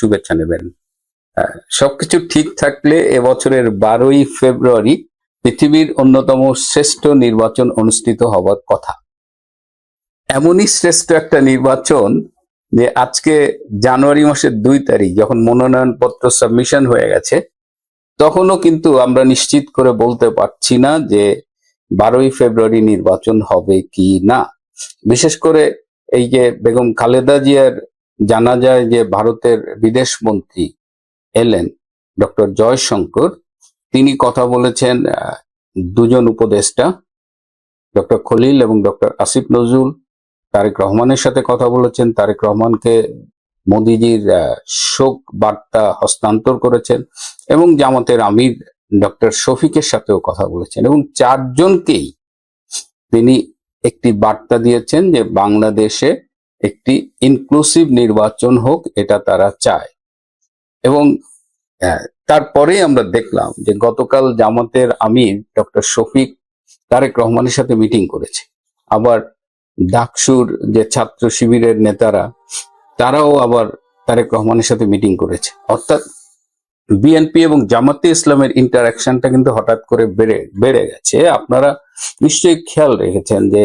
শুভেচ্ছা নেবেন। সবকিছু ঠিক থাকলে এবছরের বারোই ফেব্রুয়ারি পৃথিবীর অন্যতম শ্রেষ্ঠ নির্বাচন অনুষ্ঠিত হওয়ার কথা। এমনই শ্রেষ্ঠ একটা নির্বাচন যে আজকে জানুয়ারি মাসের দুই তারিখ যখন মনোনয়নপত্র সাবমিশন হয়ে গেছে, তখনও কিন্তু আমরা নিশ্চিত করে বলতে পারছি না যে বারোই ফেব্রুয়ারি নির্বাচন হবে কি না। বিশেষ করে এই যে বেগম খালেদা জিয়ার জানা যায় যে ভারতের বিদেশ মন্ত্রী এলেন ডক্টর জয়শঙ্কর। তিনি কথা বলেছেন দুজন উপদেষ্টা, ডক্টর খলিল এবং ডক্টর আসিফ নজরুল। তারেক রহমানের সাথে কথা বলেছেন। তারেক রহমানকে মোদিজির শোক বার্তা হস্তান্তর করেছেন এবং জামাতের আমির ডক্টর শফিকের সাথেও কথা বলেছেন এবং চারজনকেই তিনি একটি বার্তা দিয়েছেন যে বাংলাদেশে একটি ইনক্লুসিভ নির্বাচন হোক এটা তারা চায়। এবং আহ, তারপরেই আমরা দেখলাম যে গতকাল জামাতের আমির ডক্টর শফিক তারেক রহমানের সাথে মিটিং করেছে। আবার ডাকসুর যে ছাত্র শিবিরের নেতারা তারাও আবার তারেক রহমানের সাথে মিটিং করেছে। অর্থাৎ বিএনপি এবং জামাতে ইসলামের ইন্টারাকশনটা কিন্তু হঠাৎ করে বেড়ে বেড়ে গেছে। আপনারা নিশ্চয়ই খেয়াল রেখেছেন যে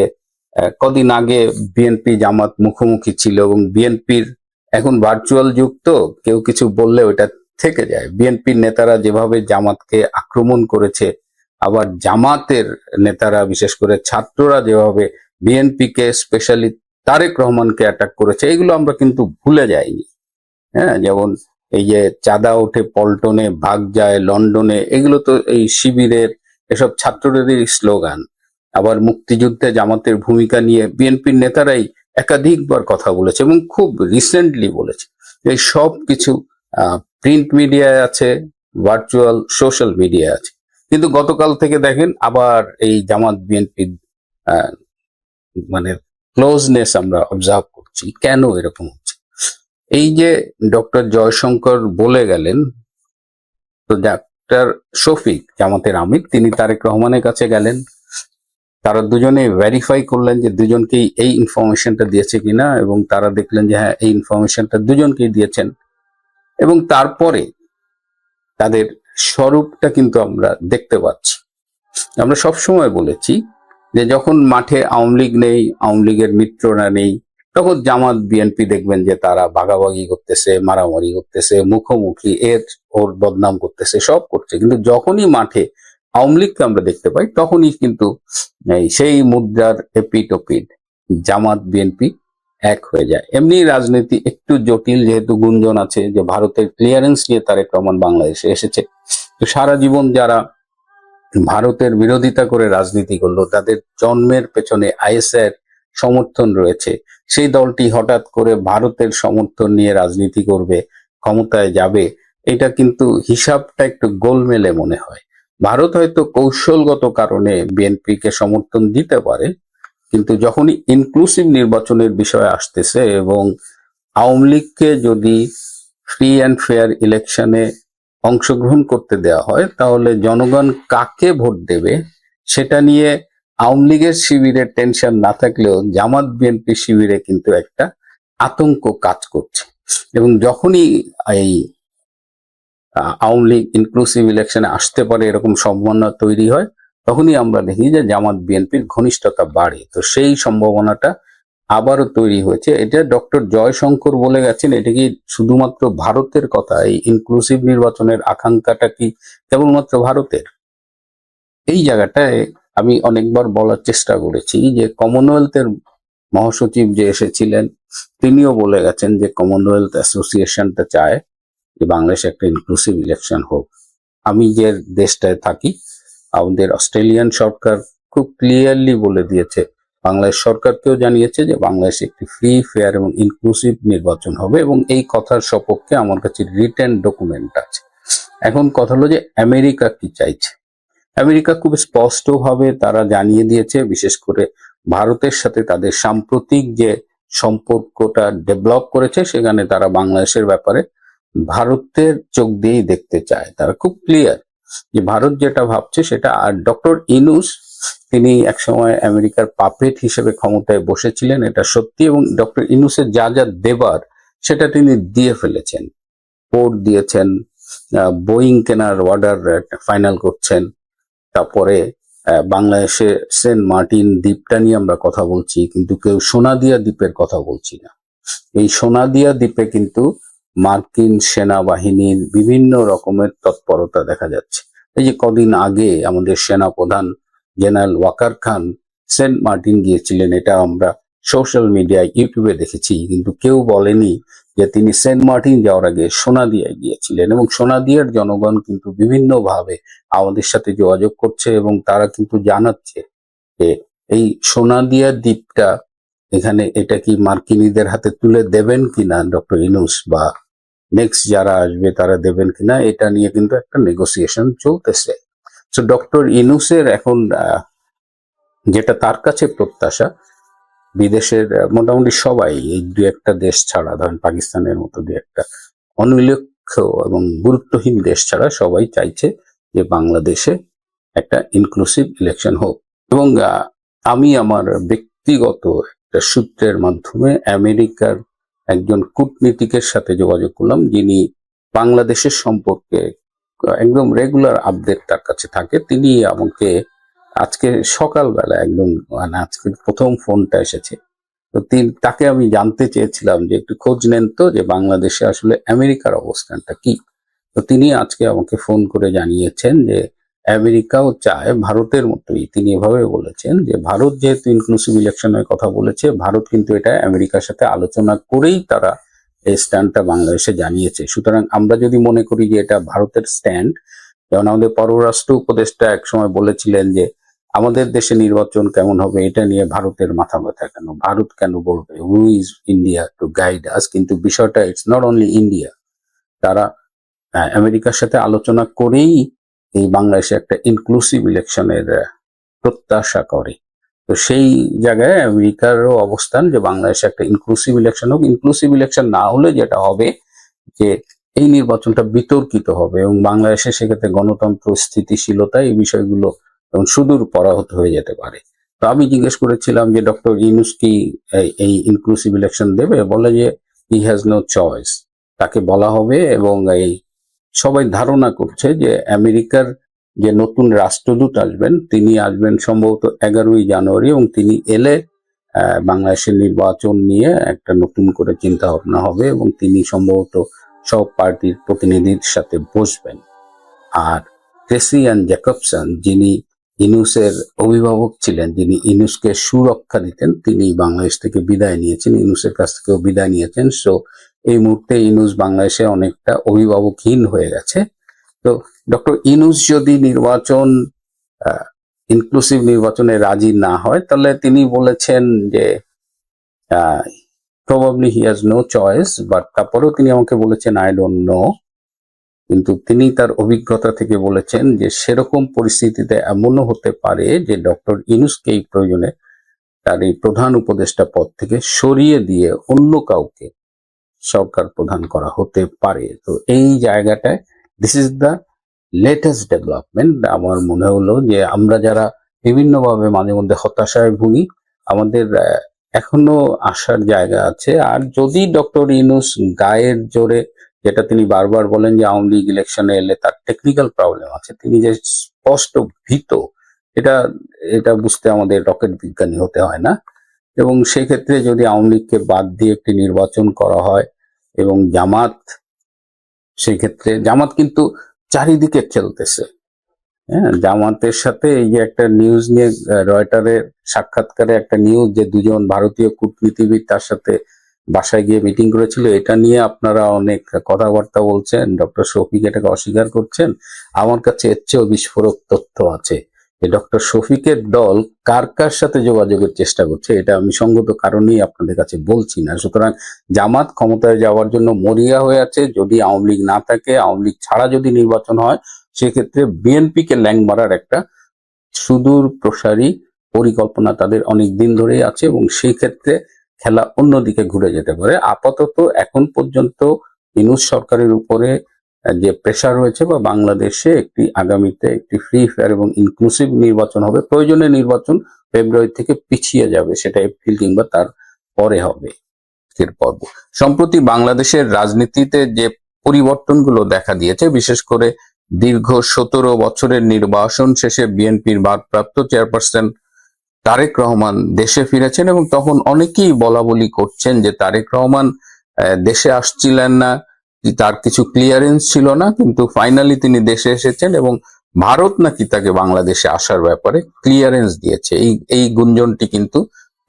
কদিন আগে বিএনপি জামাত মুখোমুখি ছিল এবং বিএনপির এখন ভার্চুয়াল যুগ তো, কেউ কিছু বললে ওটা থেকে যায়। বিএনপির নেতারা যেভাবে জামাতকে আক্রমণ করেছে, আবার জামাতের নেতারা, বিশেষ করে ছাত্ররা যেভাবে বিএনপিকে স্পেশালি তারেক রহমানকে অ্যাটাক করেছে, এগুলো আমরা কিন্তু ভুলে যাইনি। হ্যাঁ যেমন এই যে চাঁদা ওঠে পল্টনে ভাগ যায় লন্ডনে, এগুলো তো এই শিবিরের এসব ছাত্রদেরই স্লোগান আবার মুক্তিযুদ্ধে জামাতের ভূমিকা নিয়ে বিএনপির নেতারাই একাধিকবার কথা বলেছে এবং খুব রিসেন্টলি বলেছে। এই সব কিছু প্রিন্ট মিডিয়ায় আছে ভার্চুয়াল সোশ্যাল মিডিয়ায় আছে। কিন্তু গতকাল থেকে দেখেন আবার এই জামাত বিএনপির মানে ক্লোজনেস আমরা অবজার্ভ করছি। কেন এরকম হচ্ছে? এই যে ডক্টর জয়শঙ্কর বলে গেলেন, তো ডাক্তার শফিক জামাতের আমির, তিনি তারেক রহমানের কাছে গেলেন। তারা দুজনে ভেরিফাই করলেন যে দুজনকেই এই ইনফরমেশনটা দিয়েছে কিনা এবং তারা দেখলেন যে হ্যাঁ এই ইনফরমেশনটা দুজনকেই দিয়েছেন। এবং তারপরে তাদের স্বরূপটা কিন্তু আমরা দেখতে পাচ্ছি। আমরা সব সময় বলেছি যে যখন মাঠে আওয়ামী লীগ নেই, আওয়ামী লীগের মিত্ররা নেই, তখন জামাত বিএনপি দেখবেন যে তারা ভাগাভাগি করতেছে, মারামারি করতেছে, মুখোমুখি, এর ওর বদনাম করতেছে, সব করছে। কিন্তু যখনই মাঠে আওয়ামী লীগকে আমরা দেখতে পাই, তখনই কিন্তু সেই মুদ্রার এপিট ওপিট জামাত বিএনপি এক হয়ে যায়। এমনি রাজনীতি একটু জটিল, যেহেতু গুঞ্জন আছে যে ভারতের ক্লিয়ারেন্স নিয়ে তারেক রহমান বাংলাদেশে এসেছে। তো সারা জীবন যারা ভারতের বিরোধিতা করে রাজনীতি করল, তাদের জন্মের পেছনে আইএসআর সমর্থন রয়েছে। সেই দলটি হঠাৎ করে ভারতের সমর্থন নিয়ে রাজনীতি করবে, ক্ষমতায় যাবে, এটা কিন্তু হিসাবটা একটু গোলমেলে মনে হয়। ভারত হয়তো কৌশলগত কারণে বিএনপি কে সমর্থন দিতে পারে, কিন্তু যখনই ইনক্লুসিভ নির্বাচনের বিষয় আসতেছে এবং আওয়ামী লীগকে যদি ফ্রি অ্যান্ড ফেয়ার ইলেকশনে অংশগ্রহণ করতে দেওয়া হয়, তাহলে জনগণ কাকে ভোট দেবে সেটা নিয়ে আওয়ামী লীগের শিবিরের টেনশন না থাকলেও জামাত বিএনপি শিবিরে কিন্তু একটা আতঙ্ক কাজ করছে। এবং যখনই এই আওয়ামী লীগ ইনক্লুসিভ ইলেকশনে আসতে পারে এরকম সম্ভাবনা তৈরি হয়, তখনই আমরা দেখি যে জামাত বিএনপির ঘনিষ্ঠতা বাড়ে। তো সেই সম্ভাবনাটা আবারও তৈরি হয়েছে। এটা ডক্টর জয়শঙ্কর বলে গেছেন, এটা কি শুধুমাত্র ভারতের কথা? এই ইনক্লুসিভ নির্বাচনের আকাঙ্ক্ষাটা কি কেবলমাত্র ভারতের? এই জায়গাটায় আমি অনেকবার বলার চেষ্টা করেছি যে কমনওয়েলথের মহাসচিব যে এসেছিলেন, তিনিও বলে গেছেন যে কমনওয়েলথ অ্যাসোসিয়েশনটা চায় যে বাংলাদেশে একটা ইনক্লুসিভ ইলেকশন হোক। আমি যে দেশটায় থাকি, আমাদের অস্ট্রেলিয়ান সরকার খুব ক্লিয়ারলি বলে দিয়েছে, বাংলাদেশ সরকারকেও জানিয়েছে যে বাংলাদেশে একটি ফ্রি ফেয়ার এবং ইনক্লুসিভ নির্বাচন হবে এবং এই কথার সপক্ষে আমার কাছে রিটেন ডকুমেন্ট আছে। এখন কথা হলো যে আমেরিকা কি চাইছে? আমেরিকা খুব স্পষ্টভাবে তারা জানিয়ে দিয়েছে, বিশেষ করে ভারতের সাথে তাদের সাম্প্রতিক যে সম্পর্কটা ডেভেলপ করেছে, সেখানে তারা বাংলাদেশের ব্যাপারে ভারতের চোখ দিয়েই দেখতে চায়। তারা খুব ক্লিয়ার যে ভারত যেটা ভাবছে সেটা আর ডক্টর ইনুস, তিনি একসময় আমেরিকার পাপেট হিসেবে ক্ষমতায় বসেছিলেন, এটা সত্যি এবং ডক্টর ইনুসের যা যা দেবার সেটা তিনি দিয়ে ফেলেছেন। পোর্ট দিয়েছেন বোয়িং কেনার অর্ডার ফাইনাল করছেন। তারপরে বাংলাদেশে সেন্ট মার্টিন দ্বীপটা নিয়ে আমরা কথা বলছি, কিন্তু কেউ সোনাদিয়া দ্বীপের কথা বলছি না। এই সোনাদিয়া দ্বীপে কিন্তু মার্কিন সেনাবাহিনীর বিভিন্ন রকমের তৎপরতা দেখা যাচ্ছে। এই যে কদিন আগে আমাদের সেনা প্রধান general Waker Khan Saint Martin গিয়েছিলেন, এটা আমরা সোশ্যাল মিডিয়ায়, ইউটিউবে দেখেছি, কিন্তু কেউ বলেনি যে তিনি সেন্ট মার্টিন যাওয়ার আগে সোনাদিয়ায় গিয়েছিলেন এবং সোনাদিয়ার জনগণ কিন্তু বিভিন্নভাবে আমাদের সাথে যোগাযোগ করছে এবং তারা কিন্তু জানাচ্ছে যে এই সোনাদিয়া দ্বীপটা এখানে এটা কি মার্কিনীদের হাতে তুলে দেবেন কিনা, ডক্টর ইনুস? বা নেক্সট যারা আসবে তারা দেবেন কিনা, এটা নিয়ে কিন্তু একটা নেগোসিয়েশন চলতেছে। তো ডক্টর ইনুসের এখন যেটা তার কাছে প্রত্যাশা, বিদেশের মোটামুটি সবাই, এই দু একটা দেশ ছাড়া, ধরেন পাকিস্তানের মতো দু একটা অনুল্লেখ্য এবং গুরুত্বহীন দেশ ছাড়া সবাই চাইছে যে বাংলাদেশে একটা ইনক্লুসিভ ইলেকশন হোক। এবং আমি আমার ব্যক্তিগত সূত্রের মাধ্যমে আমেরিকার একজন কূটনীতিকের সাথে যোগাযোগ করলাম, যিনি বাংলাদেশের সম্পর্কে একদম রেগুলার আপডেট তার কাছে থাকে। তিনি আমাকে আজকে সকালবেলা একদম মানে আজকে প্রথম ফোনটা এসেছে। তো তিনি, তাকে আমি জানতে চেয়েছিলাম যে একটু খোঁজ নেন তো, যে বাংলাদেশে আসলে আমেরিকার অবস্থানটা কি। তো তিনি আজকে আমাকে ফোন করে জানিয়েছেন যে আমেরিকাও চায় ভারতের মতোই। তিনি এভাবে বলেছেন যে ভারত যেহেতু ইনক্লুসিভ ইলেকশনের কথা বলেছে ভারত কিন্তু এটা আমেরিকার সাথে আলোচনা করেই তারা এই স্ট্যান্ডটা বাংলাদেশে জানিয়েছে। সুতরাং আমরা যদি মনে করি যে এটা ভারতের স্ট্যান্ড যেমন আমাদের পররাষ্ট্র উপদেষ্টা একসময় বলেছিলেন যে আমাদের দেশে নির্বাচন কেমন হবে এটা নিয়ে ভারতের মাথা ব্যথা কেন? ভারত কেন বলবে? Who is India to guide us কিন্তু বিষয়টা ইটস নট অনলি ইন্ডিয়া তারা আহ, আমেরিকার সাথে আলোচনা করেই এই বাংলাদেশে একটা ইনক্লুসিভ ইলেকশনের প্রত্যাশা করে। তো সেই জায়গায় আমেরিকারও অবস্থান যে বাংলাদেশে একটা ইনক্লুসিভ ইলেকশন হোক। ইনক্লুসিভ ইলেকশন না হলে যেটা হবে যে এই নির্বাচনটা বিতর্কিত হবে এবং বাংলাদেশে সেক্ষেত্রে গণতন্ত্র, স্থিতিশীলতা এই বিষয়গুলো এবং সুদূর পরাহত হয়ে যেতে পারে। তো আমি জিজ্ঞেস করেছিলাম যে ডক্টর ইউনুস কি এই- ইনক্লুসিভ ইলেকশন দেবে? বলে যে হি হ্যাজ নো চয়েস তাকে বলা হবে এবং এই সবাই ধারণা করছে যে আমেরিকার যে নতুন রাষ্ট্রদূত আসবেন, তিনি আসবেন সম্ভবত এগারোই জানুয়ারি এবং তিনি এলে বাংলাদেশের নির্বাচন নিয়ে একটা নতুন করে চিন্তা ভাবনা হবে এবং তিনি সম্ভবত সব পার্টির প্রতিনিধির সাথে বসবেন। আর ক্রেসিয়ান জ্যাকবসন, যিনি ইনুসের অভিভাবক ছিলেন, যিনি ইনুসকে সুরক্ষা দিতেন, তিনি বাংলাদেশ থেকে বিদায় নিয়েছেন, ইনুসের কাছ থেকেও বিদায় নিয়েছেন। সো এই মুহূর্তে ইনুস বাংলাদেশে অনেকটা অভিভাবকহীন হয়ে গেছে। তো ডক্টর ইনুস যদি নির্বাচন ইনক্লুসিভ নির্বাচনে রাজি না হয়, তাহলে তিনি বলেছেন যে probably he has no choice but তারপরেও তিনি আমাকে বলেছেন আই ডোন্ট নো কিন্তু তিনি তার অভিজ্ঞতা থেকে বলেছেন যে সেরকম পরিস্থিতিতে এমনও হতে পারে যে ডক্টর ইনুসকে এই প্রয়োজনে তার এই প্রধান উপদেষ্টা পদ থেকে সরিয়ে দিয়ে অন্য কাউকে সরকার প্রধান করা হতে পারে। তো এই জায়গাটায় this is the latest development আমার মনে হলো যে আমরা যারা বিভিন্নভাবে মাঝে মধ্যে হতাশায় ভুগি, আমাদের এখনও আসার জায়গা আছে। আর যদি ডক্টর ইনুস গায়ের জোরে যেটা তিনি বারবার বলেন যে আওয়ামী লীগ ইলেকশনে এলে তার টেকনিক্যাল প্রবলেম আছে। তিনি যে স্পষ্ট ভীত, এটা এটা বুঝতে আমাদের রকেট বিজ্ঞানী হতে হয় না। এবং সেক্ষেত্রে যদি আওয়ামী লীগকে বাদ দিয়ে একটি নির্বাচন করা হয় এবং জামাত সেই ক্ষেত্রে জামাত কিন্তু চারিদিকে খেলতেছে। হ্যাঁ জামাতের সাথে এই যে একটা নিউজ নিয়ে রয়টারের সাক্ষাৎকারে একটা নিউজ যে দুজন ভারতীয় কূটনীতিবিদ তার সাথে বাসায় গিয়ে মিটিং করেছিল, এটা নিয়ে আপনারা অনেক কথাবার্তা বলছেন ডক্টর শফিক এটাকে অস্বীকার করছেন। আমার কাছে এর চেয়েও বিস্ফোরক তথ্য আছে ডক্টর শফিকের দল কার কার সাথে যোগাযোগের চেষ্টা করছে, এটা আমি সঙ্গত কারণেই আপনাদের কাছে বলছি না। সুতরাং জামাত ক্ষমতায় যাওয়ার জন্য মরিয়া হয়ে আছে, যদি আওয়ামী লীগ না থাকে, আওয়ামী লীগ ছাড়া যদি নির্বাচন হয়, সেক্ষেত্রে বিএনপি কে ল্যাং মারার একটা সুদূর প্রসারী পরিকল্পনা তাদের অনেক দিন ধরেই আছে এবং সেই ক্ষেত্রে খেলা অন্যদিকে ঘুরে যেতে পারে। আপাতত এখন পর্যন্ত ইনুস সরকারের উপরে যে প্রেশার রয়েছে বা বাংলাদেশে একটি আগামীতে একটি ফ্রি ফেয়ার এবং ইনক্লুসিভ নির্বাচন হবে, প্রয়োজনে নির্বাচন ফেব্রুয়ারি থেকে পিছিয়ে যাবে, সেটা এপ্রিল কিংবা তার পরে হবে পর্ব। সম্প্রতি বাংলাদেশের রাজনীতিতে যে পরিবর্তনগুলো দেখা দিয়েছে, বিশেষ করে দীর্ঘ সতেরো বছরের নির্বাসন শেষে বিএনপির ভারপ্রাপ্ত চেয়ারপারসন তারেক রহমান দেশে ফিরেছেন এবং তখন অনেকেই বলা বলি করছেন যে তারেক রহমান দেশে আসছিলেন না তার কিছু ক্লিয়ারেন্স ছিল না, কিন্তু ফাইনালি তিনি দেশে এসেছেন এবং ভারত নাকি তাকে বাংলাদেশে আসার ব্যাপারে ক্লিয়ারেন্স দিয়েছে। এই এই গুঞ্জনটি কিন্তু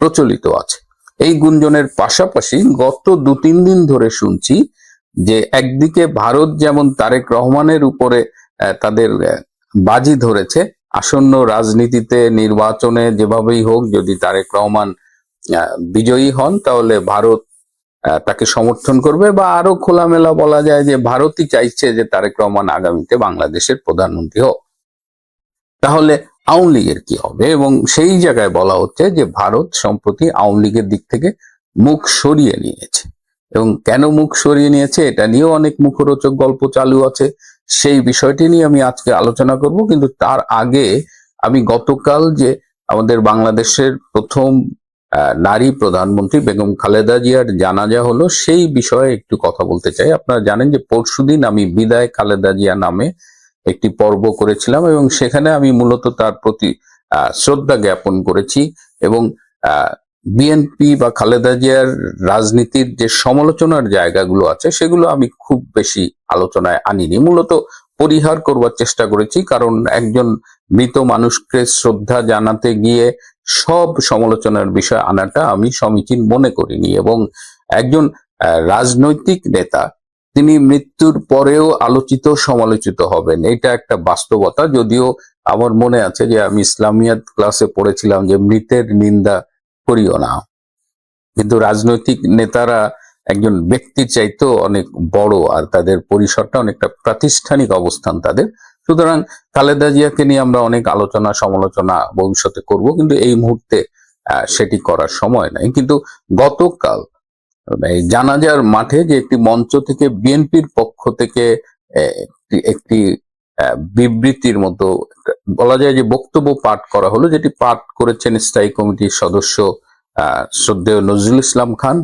প্রচলিত আছে। এই গুঞ্জনের পাশাপাশি গত দু তিন দিন ধরে শুনছি যে একদিকে ভারত যেমন তারেক রহমানের উপরে তাদের বাজি ধরেছে আসন্ন রাজনীতিতে নির্বাচনে যেভাবেই হোক, যদি তারেক রহমান বিজয়ী হন, তাহলে ভারত তাকে সমর্থন করবে বা আরও খোলামেলা বলা যায় যে ভারতই চাইছে যে তারেক রহমান আগামীতে বাংলাদেশের প্রধানমন্ত্রী হোক। তাহলে আওয়ামী লীগের কি হবে? এবং সেই জায়গায় বলা হচ্ছে যে ভারত সম্প্রতি আওয়ামী লীগের দিক থেকে মুখ সরিয়ে নিয়েছে। এবং কেন মুখ সরিয়ে নিয়েছে? এটা নিয়েও অনেক মুখরোচক গল্প চালু আছে। সেই বিষয়টি নিয়ে আমি আজকে আলোচনা করব, কিন্তু তার আগে আমি গতকাল যে আমাদের বাংলাদেশের প্রথম নারী প্রধানমন্ত্রী বেগম খালেদা জিয়ার জানাজা হলো, সেই বিষয়ে একটু কথা বলতে চাই। আপনারা জানেন যে পরশুদিন আমি বিদায় খালেদা জিয়া নামে একটি পর্ব করেছিলাম এবং সেখানে আমি মূলত তার প্রতি শ্রদ্ধা জ্ঞাপন করেছি এবং বিএনপি বা খালেদা জিয়ার রাজনীতির যে সমালোচনার জায়গাগুলো আছে, সেগুলো আমি খুব বেশি আলোচনায় আনিনি। মূলত পরিহার করবার চেষ্টা করেছি, কারণ একজন মৃত মানুষকে শ্রদ্ধা জানাতে গিয়ে সব সমালোচনার বিষয় আনাটা আমি সমীচীন মনে করিনি এবং একজন রাজনৈতিক নেতা, তিনি মৃত্যুর পরেও আলোচিত, সমালোচিত হবেন। এটা একটা বাস্তবতা, যদিও আমার মনে আছে যে আমি ইসলামিয়াত ক্লাসে পড়েছিলাম যে মৃতের নিন্দা করিও না। কিন্তু রাজনৈতিক নেতারা একজন ব্যক্তির চাইতেও অনেক বড় আর তাদের পরিসরটা অনেকটা প্রাতিষ্ঠানিক অবস্থান তাদের। সুতরাং খালেদা জিয়াকে নিয়ে আমরা অনেক আলোচনা, সমালোচনা ভবিষ্যতে করব, কিন্তু এই মুহূর্তে সেটি করার সময় নাই। কিন্তু গতকাল জানাজার মাঠে যে একটি মঞ্চ থেকে বিএনপির পক্ষ থেকে একটি- বিবৃতির মতো বলা যায় যে বক্তব্য পাঠ করা হলো, যেটি পাঠ করেছেন স্থায়ী কমিটির সদস্য শ্রদ্ধেয় নজরুল ইসলাম খান।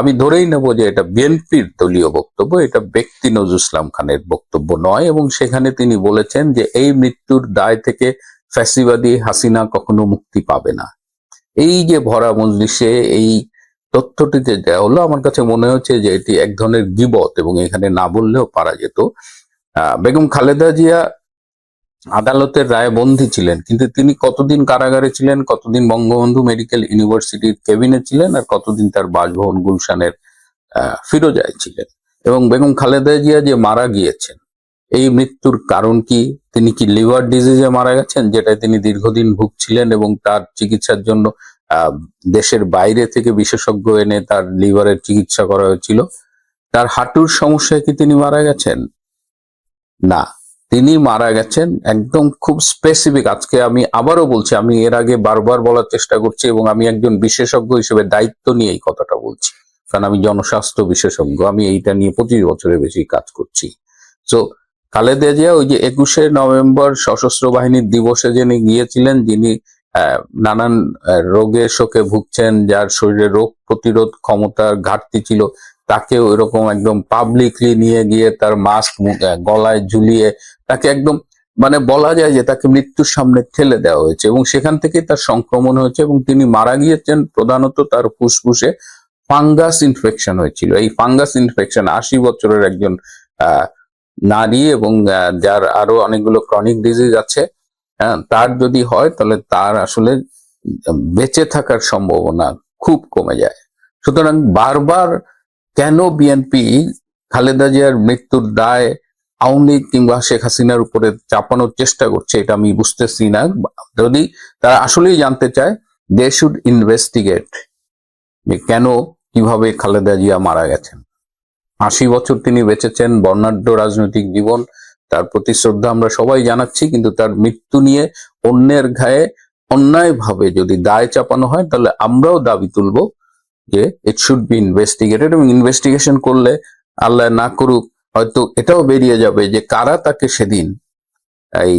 আমি ধরেই নেব যে এটা বিএনপির দলীয় বক্তব্য, এটা ব্যক্তি নজরুল ইসলাম খানের বক্তব্য নয়, এবং সেখানে তিনি বলেছেন যে এই মৃত্যুর দায় থেকে ফ্যাসিবাদী হাসিনা কখনো মুক্তি পাবে না। এই যে ভরা মজলিসে এই তথ্যটিতে দেওয়া হলো, আমার কাছে মনে হচ্ছে যে এটি এক ধরনের গিবত, এবং এখানে না বললেও পারা যেত। বেগম খালেদা জিয়া আদালতের রায় বন্দী ছিলেন, কিন্তু তিনি কতদিন কারাগারে ছিলেন, কতদিন বঙ্গবন্ধু মেডিকেল ইউনিভার্সিটির কেবিনে ছিলেন, আর কতদিন তার বাসভবন গুলশানের ফিরোজায় ছিলেন। এবং বেগম খালেদা জিয়া যে মারা গিয়েছেন, এই মৃত্যুর কারণ কি? তিনি কি লিভার ডিজিজে মারা গেছেন যেটা তিনি দীর্ঘদিন ভুগছিলেন এবং তার চিকিৎসার জন্য দেশের বাইরে থেকে বিশেষজ্ঞ এনে তার লিভারের চিকিৎসা করা হয়েছিল? তার হাঁটুর সমস্যায় কি তিনি মারা গেছেন? না, তিনি মারা গেছেন একদম খুব স্পেসিফিক আজকে আমি আবারও বলছি, আমি এর আগে বারবার বলার চেষ্টা করছি এবং আমি একজন বিশেষজ্ঞ হিসেবে দায়িত্ব নিয়ে এই কথাটা বলছি। কারণ আমি জনস্বাস্থ্য বিশেষজ্ঞ, আমি এইটা নিয়ে পঁচিশ বছরের বেশি কাজ করছি। তো খালেদা জিয়া ওই যে একুশে নভেম্বর সশস্ত্র বাহিনীর দিবসে যিনি গিয়েছিলেন, যিনি নানান রোগে শোকে ভুগছেন, যার শরীরে রোগ প্রতিরোধ ক্ষমতার ঘাটতি ছিল তাকে ওইরকম একদম পাবলিকলি নিয়ে গিয়ে তার মাস্ক গলায় ঝুলিয়ে তাকে একদম মানে বলা যায় যে তাকে মৃত্যুর সামনে ঠেলে দেওয়া হয়েছে এবং সেখান থেকে তার সংক্রমণ হয়েছে এবং তিনি মারা গিয়েছেন প্রধানত তার ফুসফুসে ফাঙ্গাস ইনফেকশন হয়েছিল। এই ফাঙ্গাস ইনফেকশন আশি বছরের একজন নারী এবং যার আরও অনেকগুলো ক্রনিক ডিজিজ আছে হ্যাঁ তার যদি হয় তাহলে তার আসলে বেঁচে থাকার সম্ভাবনা খুব কমে যায়। সুতরাং বারবার কেন বিএনপি খালেদা জিয়ার মৃত্যুর দায় আওয়ামী লীগ কিংবা শেখ হাসিনার উপরে চাপানোর চেষ্টা করছে, এটা আমি বুঝতেছি না। যদি তারা আসলেই জানতে চায় দে শুড ইনভেস্টিগেট যে কেন, কীভাবে খালেদা জিয়া মারা গেছেন। আশি বছর তিনি বেঁচেছেন, বর্ণাঢ্য রাজনৈতিক জীবন, তার প্রতি শ্রদ্ধা আমরা সবাই জানাচ্ছি, কিন্তু তার মৃত্যু নিয়ে অন্যের ঘায়ে অন্যায়ভাবে যদি দায় চাপানো হয়, তাহলে আমরাও দাবি তুলব। যে ইট শুড বি ইনভেস্টিগেটেড এবং ইনভেস্টিগেশন করলে আল্লাহ না করুক, হয়তো এটাও বেরিয়ে যাবে যে কারা তাকে সেদিন এই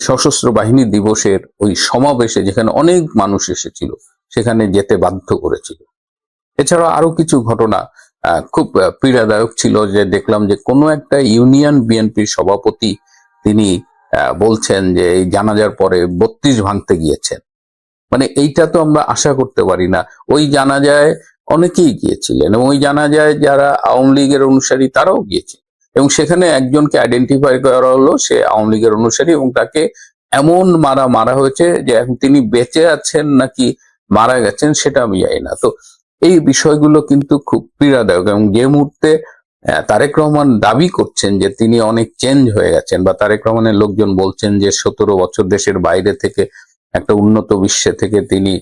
সশস্ত্র বাহিনী দিবসের ওই সমাবেশে যেখানে অনেক মানুষ এসেছিল, সেখানে যেতে বাধ্য করেছিল। এছাড়া আরও কিছু ঘটনা খুব পীড়াদায়ক ছিল যে দেখলাম যে কোনো একটা ইউনিয়ন বিএনপির সভাপতি তিনি বলছেন যে এই জানাজার পরে বত্রিশ ভাঙতে গিয়েছেন। মানে এইটা তো আমরা আশা করতে পারি না। ওই জানা যায় অনেকেই গিয়েছিলেন এবং ওই জানা যায় যারা আওয়ামী লীগের অনুসারী তারাও গিয়েছে এবং সেখানে একজনকে আইডেন্টিফাই করা হলো, সে আওয়ামী লীগের অনুসারী এবং তাকে এমন মারা মারা হয়েছে যে এখন তিনি বেঁচে আছেন নাকি মারা গেছেন সেটা আমি জানি না। তো এই বিষয়গুলো কিন্তু খুব পীড়াদায়ক এবং যে মুহূর্তে তারেক রহমান দাবি করছেন যে তিনি অনেক চেঞ্জ হয়ে গেছেন বা তারেক রহমানের লোকজন বলছেন যে সতেরো বছর দেশের বাইরে থেকে একটা উন্নত বিশ্বে থেকে তিনি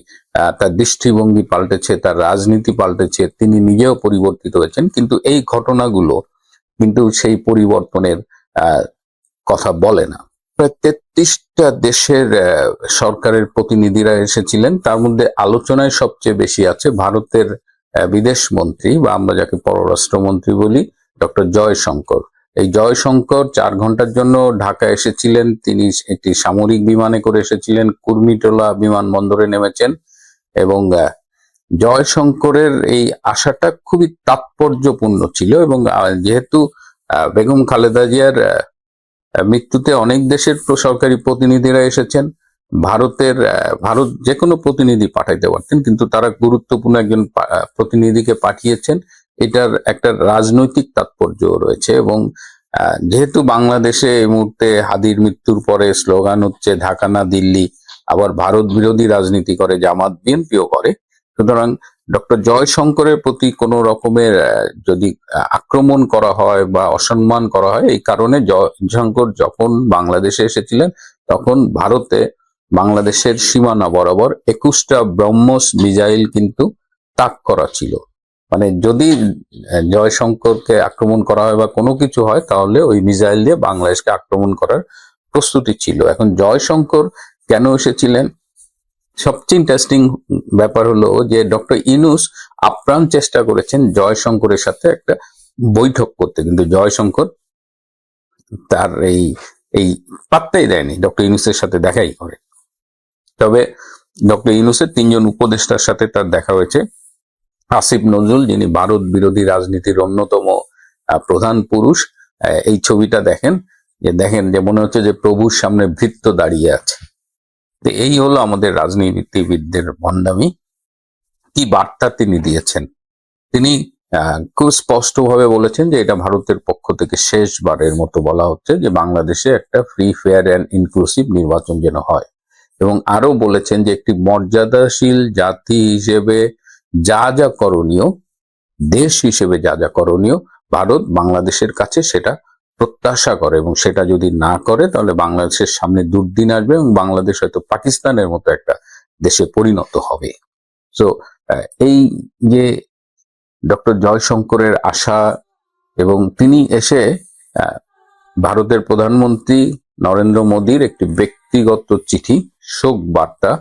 তার দৃষ্টিভঙ্গি পাল্টেছে, তার রাজনীতি পাল্টেছে, তিনি নিজেও পরিবর্তিত হয়েছেন। কিন্তু এই ঘটনাগুলো কিন্তু সেই পরিবর্তনের কথা বলে না। প্রায় তেত্রিশটা দেশের সরকারের প্রতিনিধিরা এসেছিলেন। তার মধ্যে আলোচনায় সবচেয়ে বেশি আছে ভারতের বিদেশ মন্ত্রী বা আমরা যাকে পররাষ্ট্রমন্ত্রী বলি, ডক্টর জয়শঙ্কর। এই জয়শঙ্কর চার ঘণ্টার জন্য ঢাকা এসেছিলেন। তিনি একটি সামরিক বিমানে করে এসেছিলেন। কুর্মিটোলা বিমানবন্দরে নেমেছেন এবং জয়শঙ্করের এই আশাটা খুবই তাৎপর্যপূর্ণ ছিল এবং যেহেতু বেগম খালেদা জিয়ার মৃত্যুতে অনেক দেশের সরকারি প্রতিনিধিরা এসেছেন। ভারতের ভারত যে কোনো প্রতিনিধি পাঠাইতে পারতেন, কিন্তু তারা গুরুত্বপূর্ণ একজন প্রতিনিধিকে পাঠিয়েছেন। এটার একটা রাজনৈতিক তাৎপর্য রয়েছে এবং যেহেতু বাংলাদেশে এই মুহূর্তে হাদির মৃত্যুর পরে স্লোগান হচ্ছে ঢাকা না দিল্লি, আবার ভারত বিরোধী রাজনীতি করে, জামাত বিএনপিও করে, সুতরাং ডক্টর জয়শঙ্করের প্রতি কোনো রকমের যদি আক্রমণ করা হয় বা অসম্মান করা হয়, এই কারণে জয়শঙ্কর যখন বাংলাদেশে এসেছিলেন, তখন ভারতে বাংলাদেশের সীমানা বরাবর একুশটা ব্রহ্মস মিজাইল কিন্তু তাক করা ছিল। মানে যদি জয়শঙ্করকে আক্রমণ করা হয় বা কোনো কিছু হয়, তাহলে ওই মিসাইল দিয়ে বাংলাদেশকে আক্রমণ করার প্রস্তুতি ছিল। এখন জয়শঙ্কর কেন এসেছিলেন? সবচেয়ে ইন্টারেস্টিং ব্যাপার হলো যে ডক্টর ইনুস আপ্রাণ চেষ্টা করেছেন জয়শঙ্করের সাথে একটা বৈঠক করতে, কিন্তু জয়শঙ্কর তার এই এই পাত্তাই দেয়নি, ডক্টর ইনুসের সাথে দেখাই করে। তবে ডক্টর ইনুসের তিনজন উপদেষ্টার সাথে তার দেখা হয়েছে। আসিফ নজরুল, যিনি ভারত বিরোধী রাজনীতির অন্যতম প্রধান পুরুষ এই ছবিটা দেখেন, যে দেখেন, যে মনে হচ্ছে যে প্রভুর সামনে ভৃত্য দাঁড়িয়ে আছে। তো এই হলো আমাদের রাজনীতিবিদদের ভণ্ডামি। কি বার্তা তিনি দিয়েছেন? তিনি খুব স্পষ্টভাবে বলেছেন যে এটা ভারতের পক্ষ থেকে শেষবারের মতো বলা হচ্ছে যে বাংলাদেশে একটা ফ্রি ফেয়ার অ্যান্ড ইনক্লুসিভ নির্বাচন যেন হয়। এবং আরও বলেছেন যে একটি মর্যাদাশীল জাতি হিসেবে যা যা করণীয়, দেশ হিসেবে যা যা করণীয়, ভারত বাংলাদেশের কাছে সেটা প্রত্যাশা করে এবং সেটা যদি না করে, তাহলে বাংলাদেশের সামনে দুর্দিন আসবে এবং বাংলাদেশ হয়তো পাকিস্তানের মতো একটা দেশে পরিণত হবে। তো এই যে ডক্টর জয়শঙ্করের আশা এবং তিনি এসে ভারতের প্রধানমন্ত্রী নরেন্দ্র মোদীর একটি ব্যক্তিগত চিঠি শোক বার্তা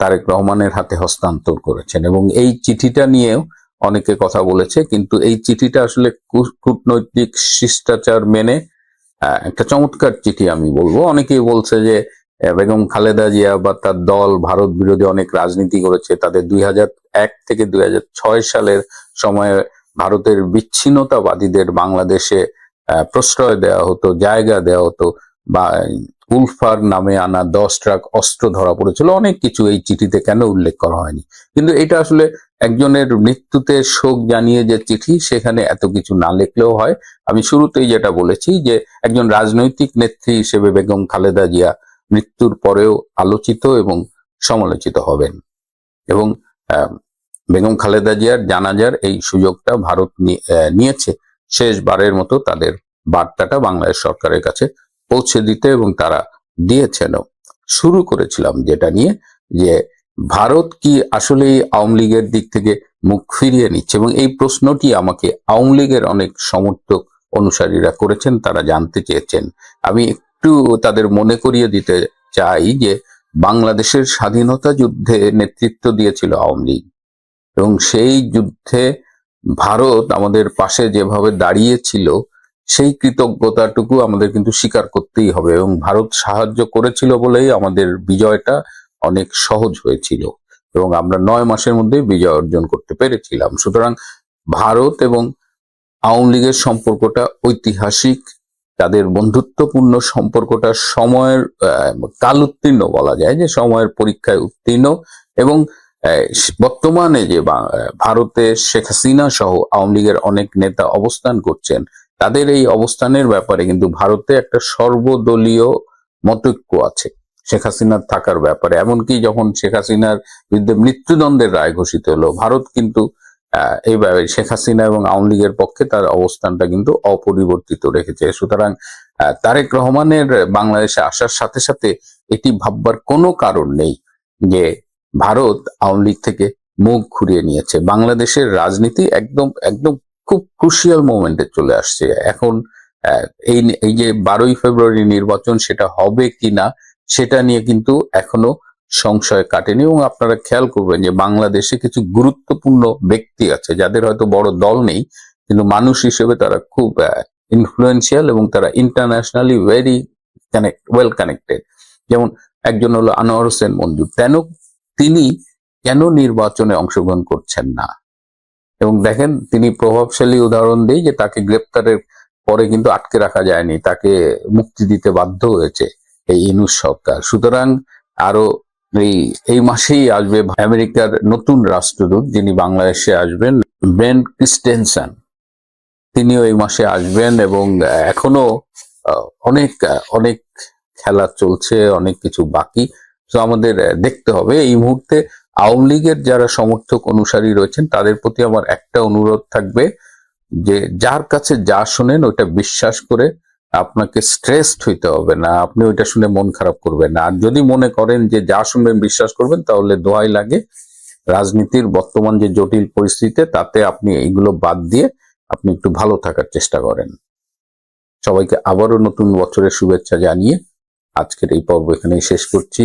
তারেক রহমানের হাতে হস্তান্তর করেছেন। এবং এই চিঠিটা নিয়েও অনেকে কথা বলেছে, কিন্তু এই চিঠিটা আসলে কূটনৈতিক শিষ্টাচার মেনে একটা চমৎকার চিঠি আমি বলব। অনেকেই বলছে যে বেগম খালেদা জিয়া বা তার দল, ভারত বিরোধী অনেক রাজনীতি করেছে, তাদের দুই এক থেকে দুই হাজার ছয় সালের সময়ে ভারতের বিচ্ছিন্নতাবাদীদের বাংলাদেশে প্রশ্রয় দেওয়া হতো, জায়গা দেওয়া হতো, বা উলফার নামে আনা দশ ট্রাক অস্ত্র ধরা পড়েছিল। অনেক কিছু এই চিঠিতে কেন উল্লেখ করা হয়নি? কিন্তু এটা আসলে একজনের মৃত্যুতে শোক জানিয়ে যে চিঠি, সেখানে এত কিছু না লিখলেও হয়। আমি শুরুতেই যেটা বলেছি যে, একজন রাজনৈতিক নেত্রী হিসেবে বেগম খালেদা জিয়া মৃত্যুর পরেও আলোচিত এবং সমালোচিত হবেন। এবং বেগম খালেদা জিয়ার জানাজার এই সুযোগটা ভারত নিয়েছে। শেষবারের মতো তাদের বার্তাটা বাংলাদেশ সরকারের কাছে পৌঁছে দিতে এবং তারা দিয়েছেনও শুরু করেছিলাম যেটা নিয়ে যে ভারত কি আসলেই আওয়ামী লীগের দিক থেকে মুখ ফিরিয়ে নিচ্ছে? এবং এই প্রশ্নটি আমাকে আওয়ামী লীগের অনেক সমর্থক অনুসারীরা করেছেন, তারা জানতে চেয়েছেন। আমি একটু তাদের মনে করিয়ে দিতে চাই যে বাংলাদেশের স্বাধীনতা যুদ্ধে নেতৃত্ব দিয়েছিল আওয়ামী লীগ। এবং সেই যুদ্ধে ভারত আমাদের পাশে যেভাবে দাঁড়িয়েছিল সেই কৃতজ্ঞতাটুকু আমাদের কিন্তু স্বীকার করতেই হবে এবং ভারত সাহায্য করেছিল বলেই আমাদের বিজয়টা অনেক সহজ হয়েছিল এবং আমরা নয় মাসের মধ্যে বিজয় অর্জন করতে পেরেছিলাম। সুতরাং ভারত এবং আওয়ামী লীগের সম্পর্কটা ঐতিহাসিক, তাদের বন্ধুত্বপূর্ণ সম্পর্কটা সময়ের কাল উত্তীর্ণ বলা যায়, যে সময়ের পরীক্ষায় উত্তীর্ণ এবং বর্তমানে যে ভারতে শেখ হাসিনা সহ আওয়ামী লীগের অনেক নেতা অবস্থান করছেন তাদের এই অবস্থানের ব্যাপারে কিন্তু ভারতে একটা সর্বদলীয় মতৈক্য আছে শেখ হাসিনার থাকার ব্যাপারে। এমনকি যখন শেখ হাসিনার বিরুদ্ধে মৃত্যুদণ্ডের রায় ঘোষিত হলো ভারত কিন্তু আহ, এই ব্যাপারে শেখ হাসিনা এবং আওয়ামী লীগের পক্ষে তার অবস্থানটা কিন্তু অপরিবর্তিত রেখেছে। সুতরাং তারেক রহমানের বাংলাদেশে আসার সাথে সাথে এটি ভাববার কোনো কারণ নেই যে ভারত আওয়ামী লীগ থেকে মুখ ঘুরিয়ে নিয়েছে। বাংলাদেশের রাজনীতি একদম একদম খুব ক্রুশিয়াল মোমেন্টে চলে আসছে। এখন এই এই যে বারোই ফেব্রুয়ারি নির্বাচন সেটা হবে কিনা সেটা নিয়ে কিন্তু এখনও সংশয় কাটেনি এবং আপনারা খেয়াল করবেন যে বাংলাদেশে কিছু গুরুত্বপূর্ণ ব্যক্তি আছে, যাদের হয়তো বড় দল নেই, কিন্তু মানুষ হিসেবে তারা খুব ইনফ্লুয়েন্সিয়াল এবং তারা internationally very connect well connected যেমন একজন হলো আনোয়ার হোসেন মঞ্জু। কেন তিনি কেন নির্বাচনে অংশগ্রহণ করছেন না? এবং দেখেন, তিনি প্রভাবশালী উদাহরণ দিই যে তাকে গ্রেপ্তারের পরে কিন্তু আটকে রাখা যায়নি, তাকে মুক্তি দিতে বাধ্য হয়েছে এই ইনুস সরকার। সুতরাং আরও এই এই মাসেই আসবে আমেরিকার নতুন রাষ্ট্রদূত, যিনি বাংলাদেশে আসবেন বেন ক্রিস্টেনসন। তিনিও এই মাসে আসবেন এবং এখনও অনেক অনেক খেলা চলছে, অনেক কিছু বাকি। তো আমাদের দেখতে হবে। এই মুহূর্তে আওয়ামী লীগের যারা সমর্থক অনুসারী রয়েছেন, তাদের প্রতি আমার একটা অনুরোধ থাকবে যে যার কাছে যা শোনেন, ওইটা বিশ্বাস করে আপনাকে স্ট্রেসড হইতে হবে না, আপনি ওইটা শুনে মন খারাপ করবেন না। আর যদি মনে করেন যে যা শুনবেন বিশ্বাস করবেন, তাহলে দোহাই লাগে রাজনীতির বর্তমান যে জটিল পরিস্থিতিতে, তাতে আপনি এইগুলো বাদ দিয়ে আপনি একটু ভালো থাকার চেষ্টা করেন। সবাইকে আবারও নতুন বছরের শুভেচ্ছা জানিয়ে আজকের এই পর্ব এখানেই শেষ করছি।